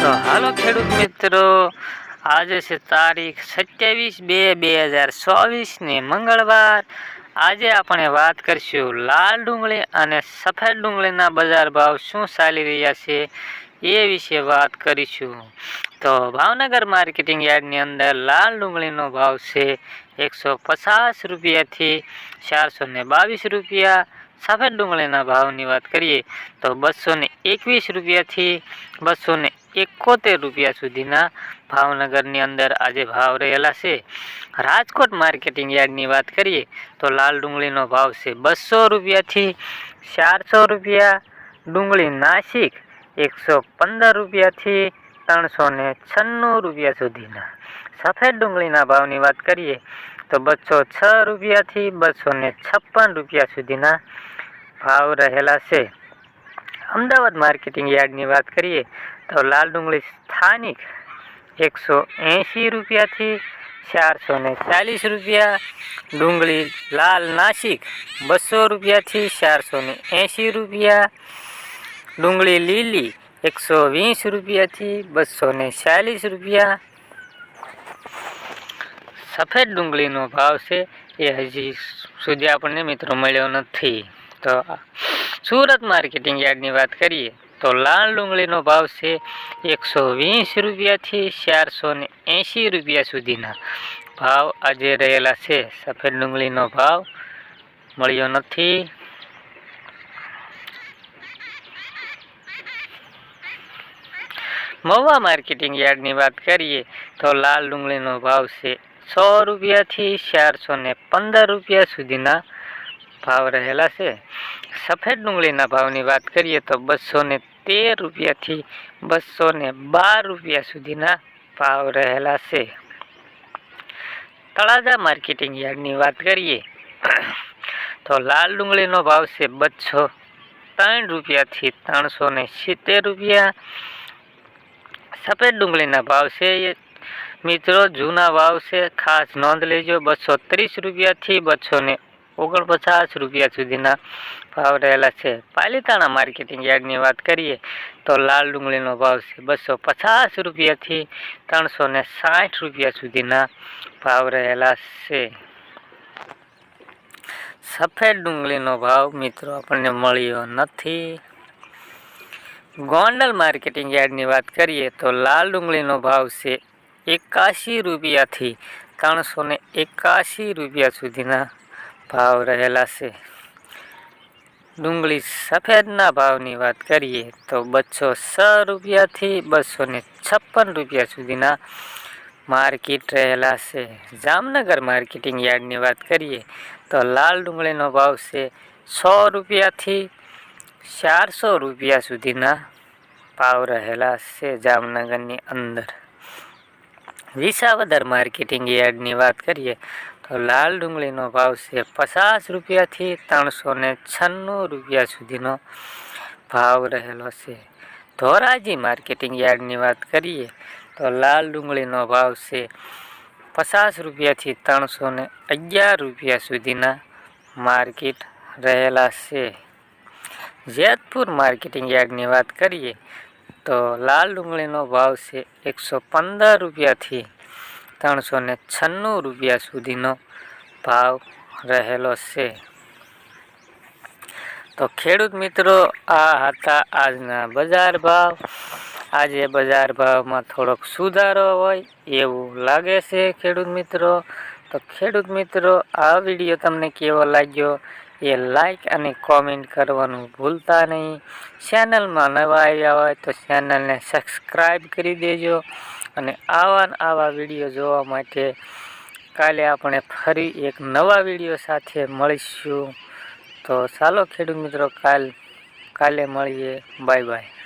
તો હાલો ખેડૂત મિત્રો, આજે છે તારીખ સત્યાવીસ બે બે હજાર ચોવીસને મંગળવાર. આજે આપણે વાત કરીશું લાલ ડુંગળી અને સફેદ ડુંગળીના બજાર ભાવ શું ચાલી રહ્યા છે એ વિશે વાત કરીશું. તો ભાવનગર માર્કેટિંગ યાર્ડની અંદર લાલ ડુંગળીનો ભાવ છે એકસો પચાસ રૂપિયાથી ચારસો ને બાવીસ રૂપિયા. સફેદ ડુંગળીના ભાવની વાત કરીએ તો બસો ને એકવીસ રૂપિયાથી બસો ને એકોતેર રૂપિયા સુધીના ભાવનગરની અંદર આજે ભાવ રહેલા છે. રાજકોટ માર્કેટિંગ યાર્ડની વાત કરીએ તો લાલ ડુંગળીનો ભાવ છે બસો રૂપિયાથી ચારસો રૂપિયા, ડુંગળી નાસિક એકસો પંદર રૂપિયાથી ત્રણસો ને છન્નું રૂપિયા સુધીના. સફેદ ડુંગળીના ભાવની વાત કરીએ તો બસો છ રૂપિયાથી બસો છપ્પન રૂપિયા સુધીના ભાવ રહેલા છે. અમદાવાદ માર્કેટિંગ યાર્ડની વાત કરીએ, તો લાલ ડુંગળી સ્થાનિક એકસો એંશી રૂપિયાથી ચારસો ને ચાલીસ રૂપિયા, ડુંગળી લાલ નાસિક બસો રૂપિયાથી ચારસો ને એંશી રૂપિયા, ડુંગળી લીલી એકસો વીસ રૂપિયાથી બસો ને ચાલીસ રૂપિયા. સફેદ ડુંગળીનો ભાવ છે એ હજી સુધી આપણને મિત્રો મળ્યો નથી. તો સુરત માર્કેટિંગ યાર્ડની વાત કરીએ, તો લાલ ડુંગળીનો ભાવ છે એકસો વીસ રૂપિયાથી ચારસો ને એંશી રૂપિયા સુધીના. ભાવ આજે રહેલા છે, સફેદ ડુંગળીનો ભાવ મળ્યો નથી. મહુવા માર્કેટિંગ યાર્ડની વાત કરીએ, તો લાલ ડુંગળીનો ભાવ છે સો રૂપિયાથી ચારસો ને પંદર રૂપિયા સુધીના. ભાવ રહેલા છે. સફેદ ડુંગળીના ભાવની વાત કરીએ તો બસો ને તેર રૂપિયાથી બસો ને બાર રૂપિયા સુધીના ભાવ રહેલા છે. તળાજા માર્કેટિંગ યાર્ડની વાત કરીએ તો લાલ ડુંગળીનો ભાવ છે બસો ત્રણ રૂપિયાથી ત્રણસો ને સિત્તેર રૂપિયા. સફેદ ડુંગળીના ભાવ છે મિત્રો જૂના ભાવ છે. ખાસ નોંધ લેજો બસો ત્રીસ રૂપિયાથી બસો ને ઓગણપચાસ રૂપિયા સુધીના ભાવ રહેલા છે. પાલિતાણા માર્કેટિંગ યાર્ડની વાત કરીએ તો લાલ ડુંગળીનો ભાવ છે બસો પચાસ રૂપિયાથી ત્રણસો ને સાઠ રૂપિયા સુધીના ભાવ રહેલા છે. સફેદ ડુંગળીનો ભાવ મિત્રો આપણને મળ્યો નથી. ગોંડલ માર્કેટિંગ યાર્ડની વાત કરીએ તો લાલ ડુંગળીનો ભાવ છે એકાશી રૂપિયાથી ત્રણસો ને એકાશી રૂપિયા સુધીના ભાવ રહેલા છે. ડુંગળી સફેદના ભાવની વાત કરીએ તો બસો છ રૂપિયાથી બસો ને છપ્પન રૂપિયા સુધીના માર્કેટ રહેલા છે. જામનગર માર્કેટિંગ યાર્ડની વાત કરીએ તો લાલ ડુંગળીનો ભાવ છે સો રૂપિયાથી ચારસો રૂપિયા સુધીના ભાવ રહેલા છે જામનગરની અંદર. વિસાવદર માર્કેટિંગ યાર્ડની વાત કરીએ લાલ ડુંગળીનો ભાવ છે પચાસ રૂપિયાથી ત્રણસો ને છન્નું રૂપિયા સુધીનો ભાવ રહેલો છે. ધોરાજી માર્કેટિંગ યાર્ડની વાત કરીએ તો લાલ ડુંગળીનો ભાવ છે પચાસ રૂપિયાથી ત્રણસો ને અગિયાર રૂપિયા સુધીના માર્કેટ રહેલા છે. જેતપુર માર્કેટિંગ યાર્ડની વાત કરીએ તો લાલ ડુંગળીનો ભાવ છે એકસો પંદર રૂપિયાથી ત્રણસો ને છન્નું રૂપિયા સુધીનો ભાવ રહેલો છે. તો ખેડૂત મિત્રો, આ હતા આજના બજાર ભાવ. આજે બજાર ભાવમાં થોડોક સુધારો હોય એવું લાગે છે ખેડૂત મિત્રો. તો ખેડૂત મિત્રો, આ વીડિયો તમને કેવો લાગ્યો એ લાઈક અને કોમેન્ટ કરવાનું ભૂલતા નહીં. ચેનલમાં નવા આવ્યા હોય તો ચેનલને સબસ્ક્રાઈબ કરી દેજો. અને આવા આવા વીડિયો જોવા માટે કાલે આપણે ફરી એક નવા વીડિયો સાથે મળીશું. તો ચાલો ખેડૂત મિત્રો, કાલ કાલે મળીએ. Bye bye